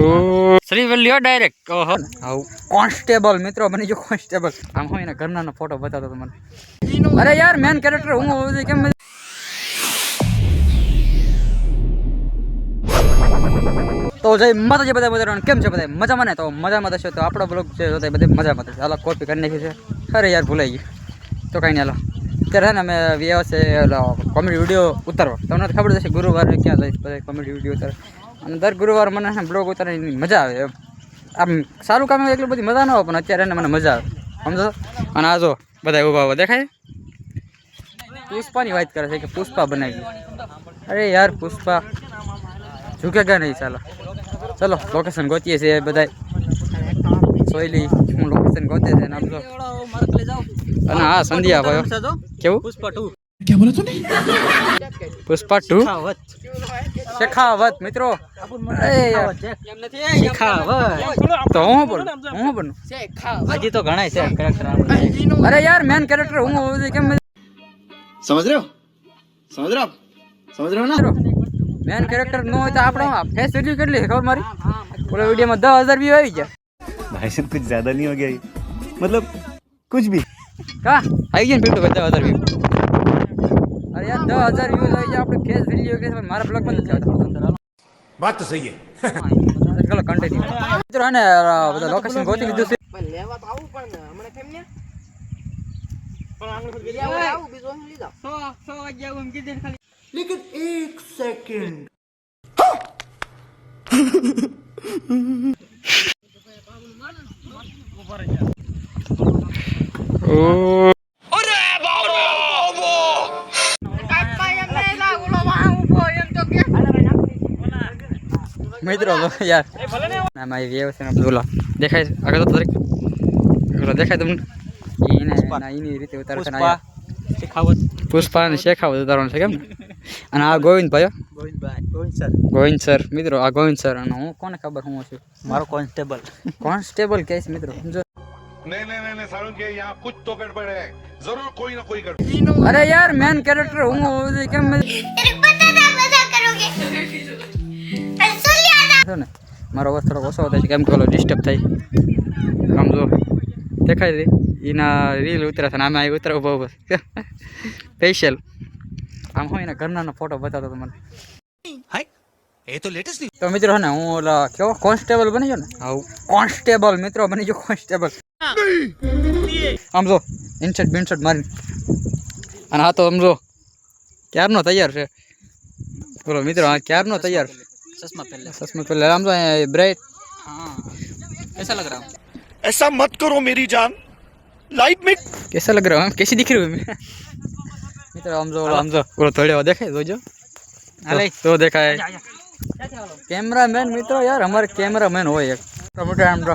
Shri વલ્લીઓ direct ઓહો. આવું constable મિત્રો બની જો કોન્સ્ટેબલ આમ હોય ને ઘરના ફોટો બતાવતો તો મને. અરે યાર મેન કેરેક્ટર હું હોવું જોઈએ કેમ તો જય માતાજી બધા બધા કેમ છે બધા મજામાં ને? તો મજામાં થશે તો આપણો બ્લોગ છે તો બધે મજામાં થશે હાલો કોપી કરી નાખી છે. અરે યાર ભૂલાઈ ગયું. તો કાંઈ નહીં હાલો. અત્યારે છે ને અમે વ્યાવ છે ઓલો કોમેડી વીડિયો ઉતારવા. તમને ખબર હશે ગુરુવારે ક્યાં જઈશ બધા કોમેડી વીડિયો ઉતાર અને દર ગુરુવાર મને બ્લોગ ઉતારવાની મજા આવે. એમ આમ સારું કામ એટલી બધી મજા ન આવે પણ અત્યારે એને મને મજા આવે. સમજો? અને આ જો, બધા ઊભા ઊભા દેખાય? પુષ્પાની વાત કરે છે કે પુષ્પા બનાવી અરે યાર, પુષ્પા. ઝુકેગા નહીં, ચાલો. ચલો લોકેશન ગોતીએ છીએ બધા સોયલી, હું લોકેશન ગોતે છે, અને હા સંધ્યા ભાઈ કેવું? પુષ્પા ટુ પુષ્પા ટુ શેખાવત મિત્રો અરે યાર તો હું બોલું હું બોલું હજી તો ઘણા છે character અરે યાર મેન કેરેક્ટર હું હોવું જોઈએ કેમ समझ रहे हो समझ रहे हो आप समझ रहे हो ना મેન કેરેક્ટર ન હોય તો આપણે ફેસ વેલ્યુ કેટલી છે ખબર મારી ઓલા વિડીયોમાં દસ હજાર વ્યૂ આવી ગયા भाई साहब कुछ ज्यादा नहीं हो गया ये? मतलब कुछ भी કા આવી ગયા ને પીટુ દસ હજાર વ્યૂ અરે યાર દસ હજાર વ્યૂ થઈ જાય આપણે ફેસ વિડીયો કરીએ પણ મારા બ્લોગ પણ નથી આવતા અંદર વાત તો સહી ચાલો કન્ટિન્યુ મિત્રો આને બધા લોકેશન ગોતી લીધું છે પણ લેવા તો આવું પણ હમણાં કેમ ને પણ આંગળી પર આવું બીજો લીધા 100 100 વાગ્યા એમ કીધું ખાલી લેકિન 1 સેકન્ડ ઓ મિત્રો યાર. ના મારી વ્યવસ્થા બોલો. દેખાય આગળ તો દરેક દેખાય તમને? એના એની રીતે ઉતારો છે પુષ્પા. અને શેખાવત. ઉતારવાનું છે કેમ? અને આ ગોવિંદ ભાઈ ગોવિંદ સર. ગોવિંદ સર. મિત્રો આ ગોવિંદ સર. અને હું કોને ખબર હું છું? મારો કોન્સ્ટેબલ. કોન્સ્ટેબલ કહે છે મિત્રો. સમજો અરે યાર મેન કેરેક્ટર હું કેમ? છે ને મારો અવાજ થોડો ઓછો થાય છે કેમ કે ઓલો ડિસ્ટર્બ થાય. આમ જો દેખાય છે? એના રીલ ઉતરા છે ને આમે ઉતરે ઊભો ઊભો. સ્પેશિયલ આમ હોય એના ઘરના ફોટો બતાવતો હતો મને. તો મિત્રો હે ને હું ઓલા કેવો? કોન્સ્ટેબલ બની ગયો ને? આવું. કોન્સ્ટેબલ મિત્રો બની ગયો કોન્સ્ટેબલ આમ જો ઇન્સર્ટ બિન્સર્ટ મારી અને આ તો આમ જો ક્યારનો તૈયાર છે? બોલો મિત્રો આ ક્યારનો તૈયાર चश्मा पहन ले। चश्मा पहन ले आराम से ब्राइट। हाँ। कैसा लग रहा हूँ? ऐसा मत करो मेरी जान। लाइफ में कैसा लग रहा हूँ? कैसी दिख रही हूँ? मैं मित्र हम जो हम जो वो थोड़े और देखे जो। जो तो, अरे तो देखा है। कैमरा मैन मित्र यार हमारे कैमरा मैन हो एक। टमाटर हम रो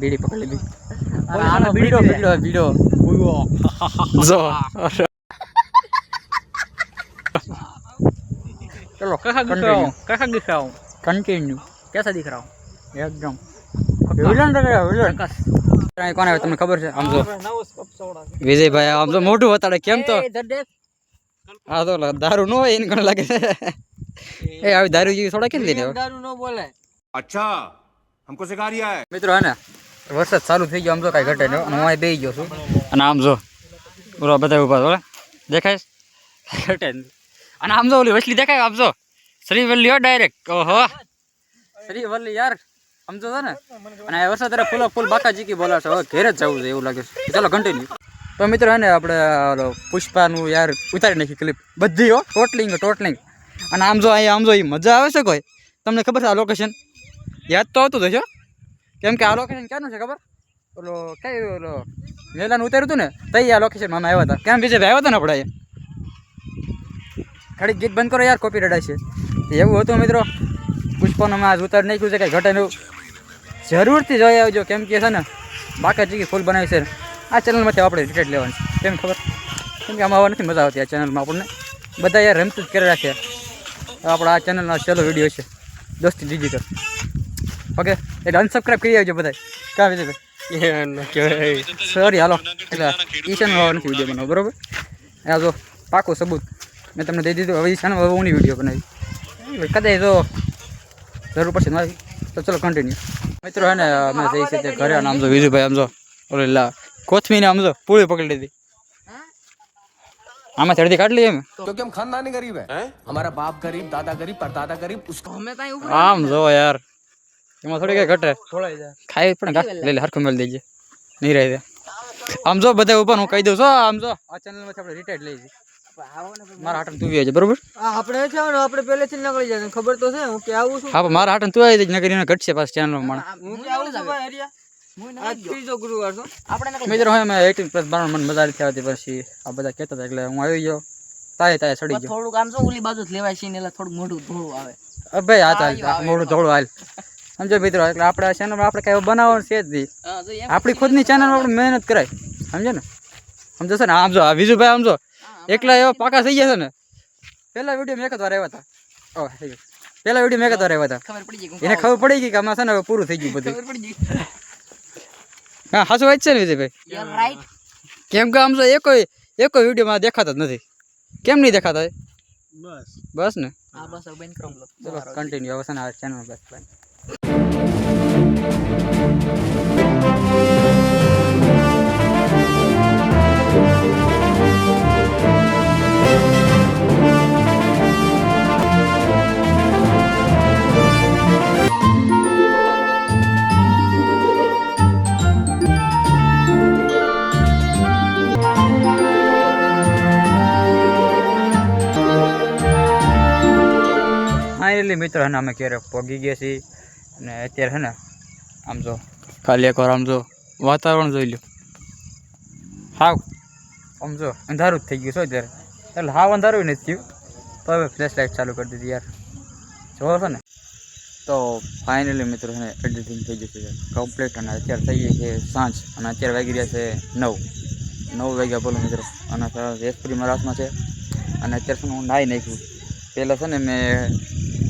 बीड़ी पकड़ ली बीड़ी बीड़ी बीड़ी जो। ચલો कैसा दिख रहा हूँ कैसा दिख रहा हूँ કન્ટિન્યુ कैसा दिख रहा हूँ એકદમ વિલન તો કહેવાય, વિલન અહીં કોને આવે તમને ખબર છે આમ જો વિજયભાઈ આમ જો મોઢું બતાડે કેમ તો હા તો લા- દારૂ ન હોય એને ઘણું લાગે છે એ આવી દારૂ જેવી થોડા કેમ લઈને દારૂ ન બોલે अच्छा हमको सिखा रिया है મિત્રો હે ને વરસાદ ચાલુ થઈ ગયો આમ તો કાંઈ ઘટે નહીં અને હું અહીં બેસી ગયો છું અને આમ જો બોલો બધા ઊભા બોલે દેખાય છે? કાંઈ ઘટે નહીં અને આમ જો ઓલી વસલી દેખાય, આમ જો. શ્રી વલ્લી ડાયરેક્ટ ઓહો. શ્રી વલ્લી યાર સમજો છો ને. અને આ વરસાદ ત્યારે ફૂલો ફૂલ બાકાજી કી બોલાશે હવે ઘેરે જ જવું છે એવું લાગે છે. ચાલો કન્ટિન્યુ તો મિત્રો, હે ને, આપણે પુષ્પાનું યાર ઉતારી નાખી ક્લિપ બધી, હો, ટોટલિંગ ટોટલિંગ. અને આમ જો અહીંયા, આમ જો એ મજા આવે છે કોઈ? તમને ખબર છે આ લોકેશન યાદ તો હતું હશે કેમ કે આ લોકેશન ક્યાંનું છે ખબર? ઓલો, કઈ ઓલો, મેલાનું ઉતાર્યું હતું ને? તઈ આ લોકેશન અમે આવ્યા હતા. કેમ બીજે આવ્યા હતા ને આપણે અહીંયા? ઘડીક ગીત બંધ કરો યાર કોપી રડાય છે એવું હતું મિત્રો. પુષ્પાનું આજ ઉતાર નાખ્યું છે કંઈ ઘટે નહીં. જરૂરથી જોઈ આવજો કેમ કે છે ને બાકાજી ફૂલ બનાવી છે. આ ચેનલમાંથી આપણે રિટેટ લેવાની છે. કેમ ખબર? કેમ કે આમાં આવવા નથી મજા આવતી આ ચેનલમાં આપણને. બધા યાર રમતું જ કરી રાખ્યા આપણા આ ચેનલનો છેલ્લો વીડિયો છે. દોસ્તી ડિજિટલ ઓકે એટલે અનસબસ્ક્રાઈબ કરી આવજો બધા કાં વિજયભાઈ સોરી હાલો. એટલે ઈ ચેનલ વાળા નથી વીડિયો બનાવો બરાબર? આ જો પાકું સબૂત. મેં તમને દઈ દીધું. હવે છે ને હવે ઊની વીડિયો બનાવી. કદાચ તો જરૂર પડશે મારી. તો ચલો કન્ટિન્યુ મિત્રો હે ને અમે જઈ છે તે ઘરે આમ જો વિજુભાઈ આમ જો ઓલે લા કોથમીને આમ જો પૂળી પકડી લીધી. આમાં ચડતી કાઢ લઈએ અમે ક્યોંકિ હમ ખાનદાની ગરીબ હે? અમારા બાપ ગરીબ દાદા ગરીબ પરદાદા ગરીબ ઉસકો હમે કાઈ ઉપર આમ જો યાર. એમાં થોડી કઈ ઘટે. ખાઈ પણ ઘાટ લઈ લે. હરખું મેળ દેજે. નહીં રહી દે આમ જો બધા ઉપર હું કહી દઉં છો આમ જો. આ ચેનલમાંથી આપણે રિટાયર્ડ લઈ જઈએ. મારા હાટન તું આવી બરોબર? આપણે છે ને આપણે પહેલેથી નીકળી જાય ખબર તો છે હું કે આવું છું. હા મારા હાટન તું આવી જઈ નગર ઘટશે પાછું ચેનલમાં માણ હું કે આવું છું ભાઈ હરિયા. આજ ત્રીજો ગુરુવાર છો. આપણે મિત્રો હવે એટીન પ્લસ બાર મને મજા નથી આવતી પછી. આ બધા કહેતા હતા એટલે હું આવી ગયો. તાય તાય સડી ગયો. થોડુંક આમ છો ઓલી બાજુ જ લેવાય છે ને એટલે થોડું મોઢું ધોળું આવે. ભાઈ ચાલ મોડું ધોળું હાલ. સમજો મિત્રો એટલે આપણે આ ચેનલ આપણે કઈ બનાવવાનું છે જ નહીં. આપણી ખુદની ચેનલ આપણે મહેનત કરાય. સમજે ને? સમજો છે ને? આમ જો બીજું ભાઈ આમ જો. એકલા એવા પાકા થઈ ગયા છે ને. પહેલા વીડિયો મેં એક વાર આવ્યા હતા. ઓ થઈ ગયું. પહેલા વીડિયો મેં એક વાર આવ્યા હતા. ખબર પડી ગઈ એને ખબર પડી ગઈ કે આમાં છે ને હવે પૂરું થઈ ગયું બધું. ખબર હા હાસુ વાત છે ને વિજયભાઈ? કેમ કે આમ તો એકો એકો વિડીયોમાં દેખાતા જ નથી. કેમ નહીં દેખાતા? બસ. બસ ને? હા બસ હવે બંધ કરો ચલો કન્ટિન્યુ હવે છે ને આ ચેનલ બસ ફાઇનલી મિત્રો હે ને, અમે ક્યારેક પગી ગયા છીએ. અને અત્યારે હે ને, આમ જો, ખાલી એકવાર આમ જો, વાતાવરણ જોઈ લો. હાવ, આમ જો, અંધારું જ થઈ ગયું છો અત્યારે. એટલે હાવ અંધારું નથી થયું. તો હવે ફ્લેશ લાઇટ ચાલુ કરી દીધી યાર. જોવો છો ને? તો ફાઇનલી મિત્રો છે એડિટિંગ થઈ ગયું છે કમ્પ્લીટ અને અત્યારે થઈ ગઈ છે સાંજ. અને અત્યારે વાગી રહ્યા છે નવ. નવ વાગ્યા બોલો મિત્રો. અને એસપ્રી મારા છે. અને અત્યારે હું નાહી નાખ્યું. પહેલાં છે ને મેં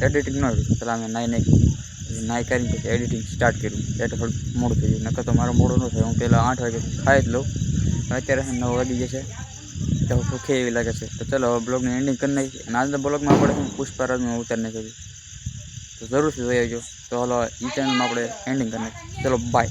એડિટિંગ ન કર્યું પહેલાં અમે નાઈ નાખ્યું નાઈ કરીને પછી એડિટિંગ સ્ટાર્ટ કર્યું. એટલે થોડું મોડું થઈ ગયું. નકર તો મારો મોડું ન થાય. હું પહેલાં આઠ વાગે ખાઈ જ લઉં. અત્યારે નવ વાગી જશે. તો ભૂખે એવી લાગે છે. તો ચલો, હવે બ્લોગની એન્ડિંગ કરી નાખી અને આજના બ્લોગમાં આપણે પુષ્પારાજનું ઉતારી નાખ્યું તો જરૂરથી જોઈ આવજો. તો હલો એ ચેનલમાં આપણે એન્ડિંગ કરી નાખીએ. ચલો બાય